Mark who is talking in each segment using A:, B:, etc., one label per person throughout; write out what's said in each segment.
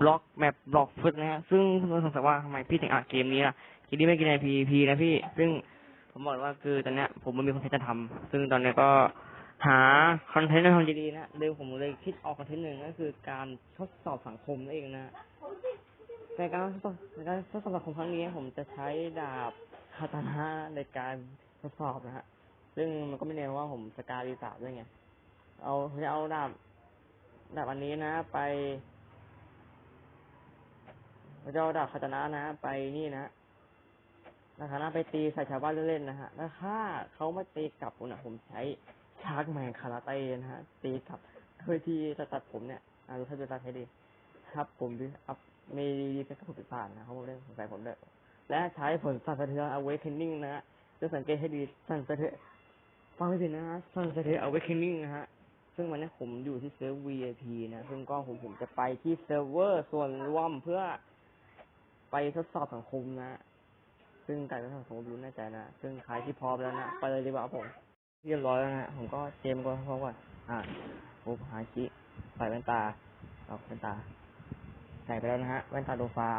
A: บล็อกแมปบล็อกฟึดนะฮะซึ่งคุณสงสัยว่าทำไมพี่ถึงอัดเกมนี้ล่ะเกมนี้ไม่กินใน PVP นะพี่ ซึ่งผมบอกว่าคือตอนเนี้ยผมมันมีคอนเทนต์จะทำซึ่งตอนนี้ก็หาคอนเทนต์ในทำดีๆนะเลยผมเลยคิดออกคอนเทนต์หนึ่งก็คือการทดสอบสังคมนั่นเองนะในการทดสอบในการทดสอบสังคมครั้งนี้ผมจะใช้ดาบคาตานะในการทดสอบนะฮะซึ่งมันก็ไม่แน่ว่าผมสกาลีสามด้วยไง เอาจะเอาดาบดาบอันนี้นะ ไป ผมจะเอาดาบคาตานะนะ ไปนี่นะดาคาตานะไปตีใส่ชาวบ้านเล่นๆนะฮะแล้วถ้าเขาม่ตีกลับผมนะผมใช้ชาร์กแมนคาราเต้นะฮะตีกลับโดยที่จะตัดผมเนี่ยอ่าดูถ้าดูตาใช้ดีครับผมดิอัพมีดีเป็นกระสุนผ่านนะเขาบอกเรื่องสงสัยผมด้วยและใช้ผลสั่นสะเทือน awakening นะฮะจะสังเกตให้ดีสั่นสะเทือนฟังให้ดีนะฮะสั่นสะเทือน awakening นะฮะซึ่งวันนี้ผมอยู่ที่เซิร์ฟ VIP นะ ซึ่งก็ผมผมจะไปที่เซิร์ฟเวอร์ส่วนรวมเพื่อ ไปทดสอบสังคมนะ ซึ่งการทดสอบสังคมรู้แน่ใจนะ ซึ่งใครที่พร้อมแล้วนะไปเลยดีกว่าครับผม เรียบร้อยแล้วนะ ผมก็เตรียมก่อนพร้อมก่อนอ่าผมหาคิใส่แว่นตาเอาแว่นตา ใส่ไปแล้วนะฮะ แว่นตาโดฟา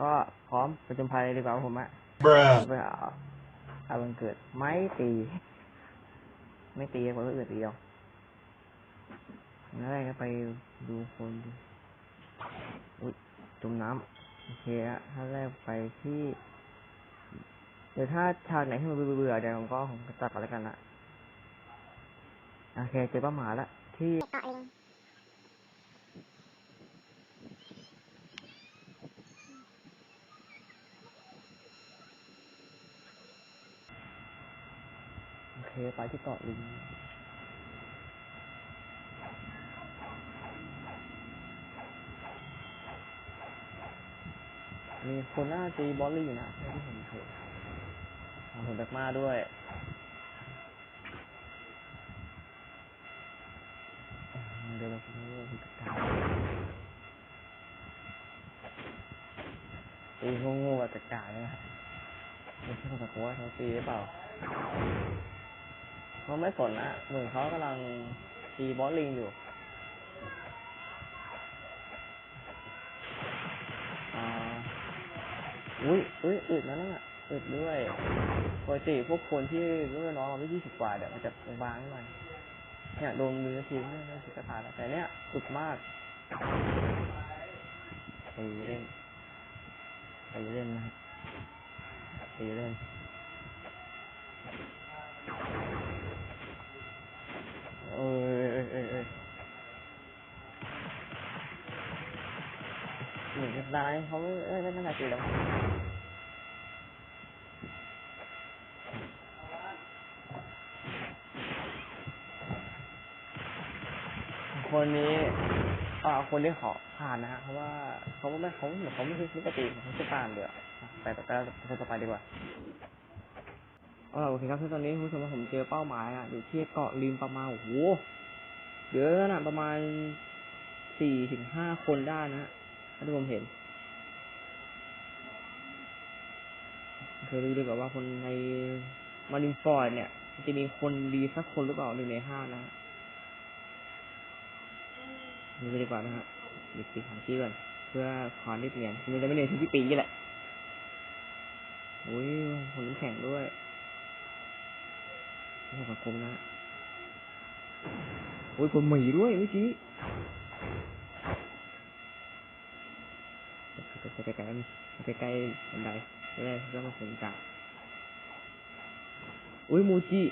A: ก็พร้อมประจนภัยดีกว่าครับผมอะ
B: Bruh.
A: เพื่อเอาเอาวันเกิด ไม่ตี ไม่ตีคนอื่นตีเอาแล้วแรกก็ไปดูคนดูอุ้ยจมน้ำ โอเคฮะถ้าแรกไปที่ เดี๋ยวถ้าฉากไหนที่มันเบื่อๆเดี๋ยวผมก็ผมก็ตัดไปแล้วกันละโอเคเจอป้าหมาละที่โอเคไปที่เกาะลิง มีคน หน้าตีบอลลี่นะที่ผมเห็นทำผลแบกมาด้วยเดี๋ยวเราจะเริ่มกระต่ายตีโง่ๆกับกระต่ายนะไม่ใช่กับหัวเขาตีหรือเปล่าเขาไม่สนนะเหมือนเขากำลังตีบอลลิงอยู่ อุ้ยอุ้ยอึดนะนั่นอะอึดด้วยปกติพวกคนที่รุ่นน้องเราไม่ยี่สิบกว่าเดี๋ยวมันจะบางๆหน่อยเนี่ยโดนมือทีมเนี่ยสิกระถาดแต่เนี่ยอึดมากไปเล่นไปเล่นนะครับไปเล่น เหมือนจะตายเขาไม่ไม่ไม่น่าจะตีแล้วคนนี้อ่าคนที่ขอผ่านนะฮะเพราะว่าเขาไม่เขาเหมือนเขาไม่ใช่ปกติเขาจะผ่านเดี๋ยวไปไปไปคนต่อไปดีกว่าเออโอเคครับคือตอนนี้คุณผู้ชมผมเจอเป้าหมายอะอยู่ที่เกาะลิมประมาณโอ้โหเยอะนะประมาณสี่ถึงห้าคนได้นะ ที่ผมเห็นเคยดูดีกว่าว่าคนในมารินฟอร์ดเนี่ย จะมีคนดีสักคนหรือเปล่าหนึ่งในห้านะดูดีกว่านะฮะด็กปีหาชี้ก่อนเพื่อความได้เปลี่ยนมันจะไม่เรียนที่ปีนี่แหละโอ้ยคนน้ำแข็งด้วยนี่สังคมนะ โอ้ยผมหมีด้วยเมื่อกี้ไป ใกล้ๆกันไปใกล้ๆบันไดจะได้แล้วมาสนใจอุ้ยโมจิ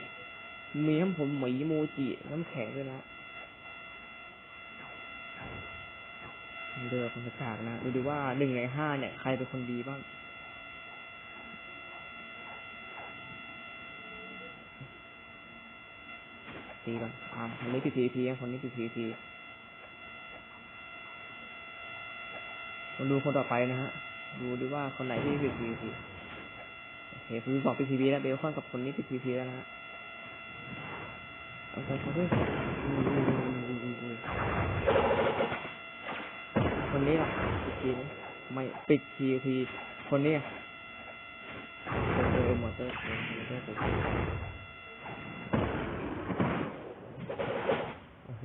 A: มีทั้ผมหมีโมจิน้ำแข็งด้วยนะเรือคนกากนะดูดูว่าหนึ่งในห้าเนี่ย ใครเป็นคนดีบ้างตีก่อนอ่าคนนี้ติด PVP อะคนนี้ติด PVP คนดูคนต่อไปนะฮะ ดูดูว่าคนไหนที่ติด PVP โอเคคุณสองติด PVP แล้วเบลคอนกับคนนี้ติด PVP แล้วนะฮะเอาไปเขาด้วยคนนี้ล่ะติด PVP ไหมไม่ติด PVP คนนี้อะเออเออหมดเตอร์เออหมดเตอร์โอ้โห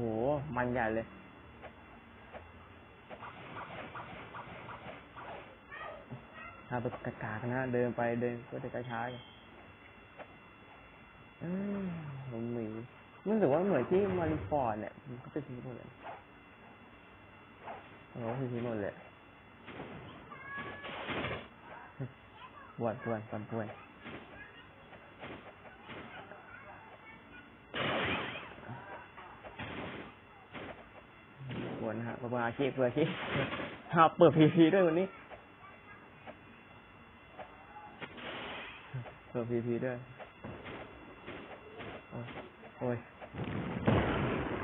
A: มันใหญ่เลยาแบบกากๆนะเดินไปเดินก็จะช้าๆอย่างอืมผมมีรู้สึกว่าเหมือนที่มาริฟอร์ดเนี่ยมันก็เป็นสีหมดเลยโอ้โหสีหมดเลยปวดปวดปวดปวดปวดนะฮะเปิดอาชีพเปิดอาชีพหาเปิดพีพีด้วยวันนี้ เปิดพีพีด้วยโอ้ยโอ้ย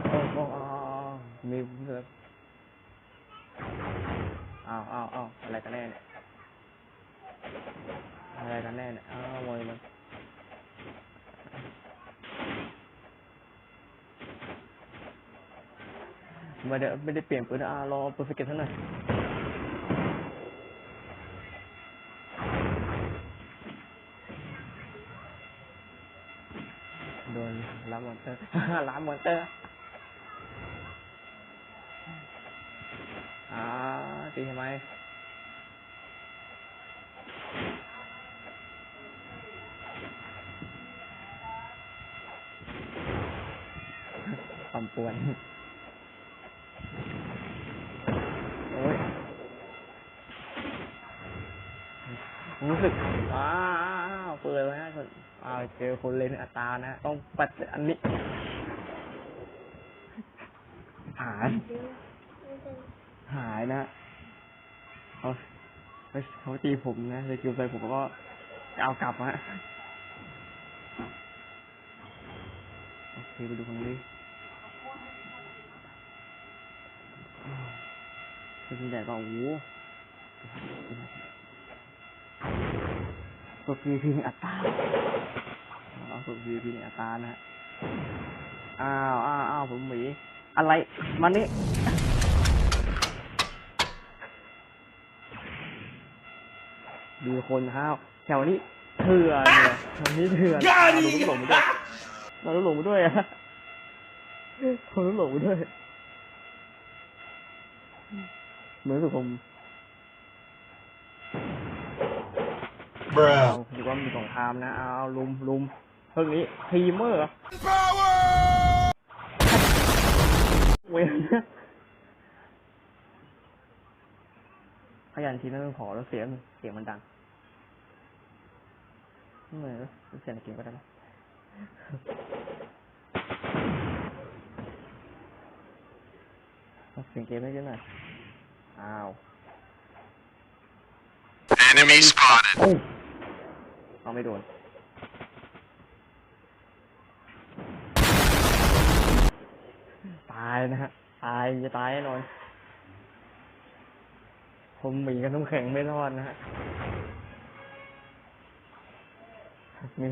A: โอ้ยโอ้ยอ้าวมีเสืออ้าวอ้าวอ้าวอะไรกันแน่เนี่ยอะไรกันแน่เนี่ยอ้าวมวยมันไม่ได้ไม่ได้เปลี่ยนปืนอ่ารอปืนสเก็ตเท่านั้นโดนล้ามมอนเตอร์ล้ามมอนเตอร์อ่าตีทำไมปั่นป่วนโอ้ยรู้สึกอ้า เปิดแล้วนะคนอ้าวเจอคนเล่นอัตรานะต้องปัดอันนี้หาย หายนะเขาเขาตีผมนะเลยคิวไปผมก็เอากลับฮะโอเคไปดูคนนี้เป็นใหญ่ก็โอ้โห ตัวพีพีอัตราเอาตัวพีพีอัตรานะฮะอ้าวอ้าวอ้าวผมหมีอะไรมานี่ดูคนห้าวแถวนี้เถื่อนเลยแถวนี้เถื่อนเราต้องหลงไปด้วยเราต้องหลงไปด้วยอะคนต้องหลงไปด้วยเหมือนสุดผม
B: Bruh.
A: อาถือว่ามีสงครามนะเอาลุมลุมเพิ่งนี้ทีเมอร์เวนขยันทีนั้นขอแล้วเสียงเสียงมันดังเหมือนเสียงเกมก็ได้นะเอาเสียงเกมได้ยอะหน่อยอ้าว
B: Enemy spotted.
A: โอ้ เอาไม่โดน ตายนะฮะ ตายจะตายแน่นอนผมหมีกับน้ำแข็งไม่รอดนะฮะมี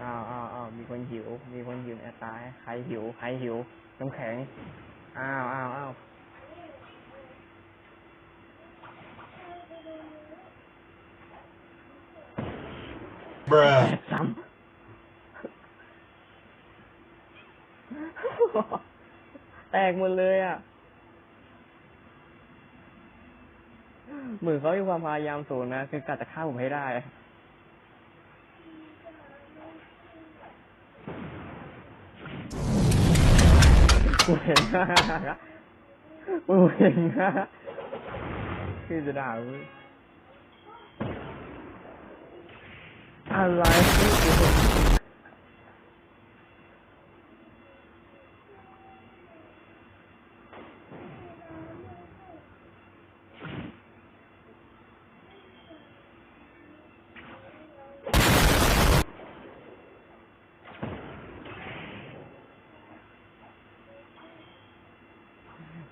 A: อ้าวอ้าวอ้าวมีคนหิว มีคนหิวแอตาย ใครหิว ใครหิว น้ำแข็ง อ้าวอ้าวอ้าว
B: Bruh.
A: ซ้ำ แตกหมดเลยอะ เหมือนเขามีความพยายามสูงนะ คือกะจะฆ่าผมให้ได้อะกูเห็นนะกูเห็นนะคือจะด่ากู อะไรที่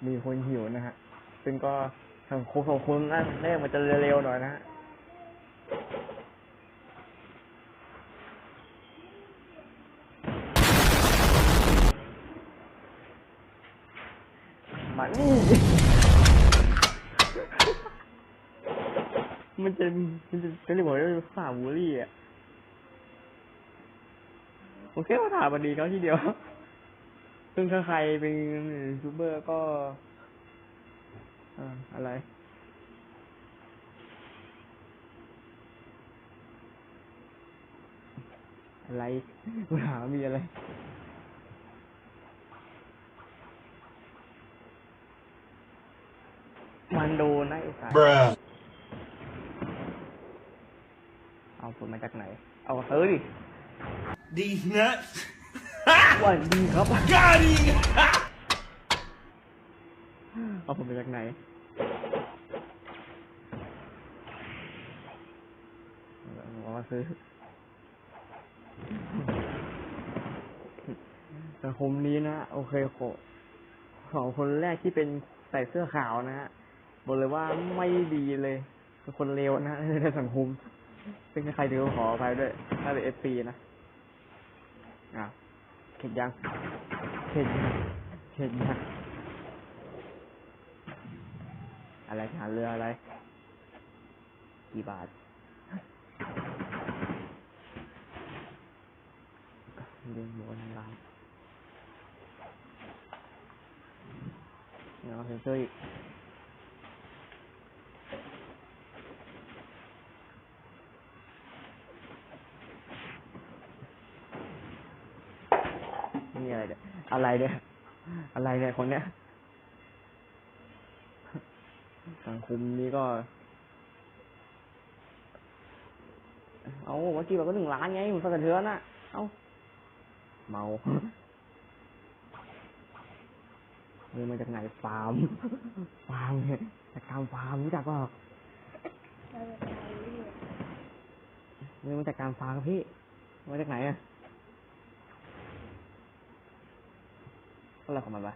A: มีคนหิวนะฮะ ซึ่งก็ทางโค้ชของคุณนั่นแรกมันจะเร็วๆหน่อยนะฮะ เป็นเป็นเป็นเรียกว่าเป็นฝ่าบูลลี่อะผมแค่มาถามวันดีเขาทีเดียว ซึ่งถ้าใครเป็นยูเบอร์ก็ออะไรอะไรปัญหามีอะไร มันโดนนะไอ้สาย
B: Bruh.
A: เอาผลมาจากไหน เอาเฮ้ย
B: These nuts.
A: วันดีครับ
B: Got him.
A: เอาผมมาจากไหนเอามาซื้อสังคมนี้นะ โอเคโคสองคนแรกที่เป็นใส่เสื้อขาวนะฮะบอกเลยว่าไม่ดีเลยเป็นคนเลวนะในสังคม เป็นใครดียวขออภัยด้วย ถ้าเป็นเอฟซีนะ อะเข็ดยังเข็ดยังเข็ดยังอะไรหาเรืออะไร กี่บาทเรียนหมูทางร้านเอาเซนเซอร์อีกนี่ อะไรเนี่ยอะไรเนี่ย อะไรเนี่ยคนเนี้ยสังคมนี้ก็ เอาเมื่อกี้บอกว่าหนึ่งล้านไงมันสะเทือนอะเอาเมาเงินมาจากไหนฟาร์ม ฟาร์มเนี่ยจากการฟาร์มรู้จักเปล่าเงินมาจากการฟาร์มครับพี่ มาจากไหนอะ อะไรของมันวะ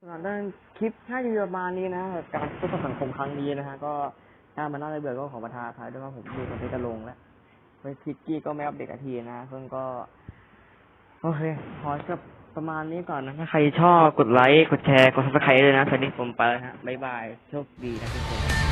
A: สำหรับด้านคลิปน่าจะมีประมาณนี้นะกับการทดสอบสังคมครั้งนี้นะฮะก็ถ้ามันน่าจะเบื่อก็ขอประทานอภัยด้วยว่าผมดูมันจะลงแล้วเฮ้ยคิกกี้ก็ไม่อัปเดตอาทีนะซึ่งก็ โอเคขอจบประมาณนี้ก่อนนะ ถ้าใครชอบกดไลค์ กดแชร์ กดซับสไครต์เลยนะสวัสดีผมไปแล้วฮะ บ๊ายบาย โชคดีนะทุกคน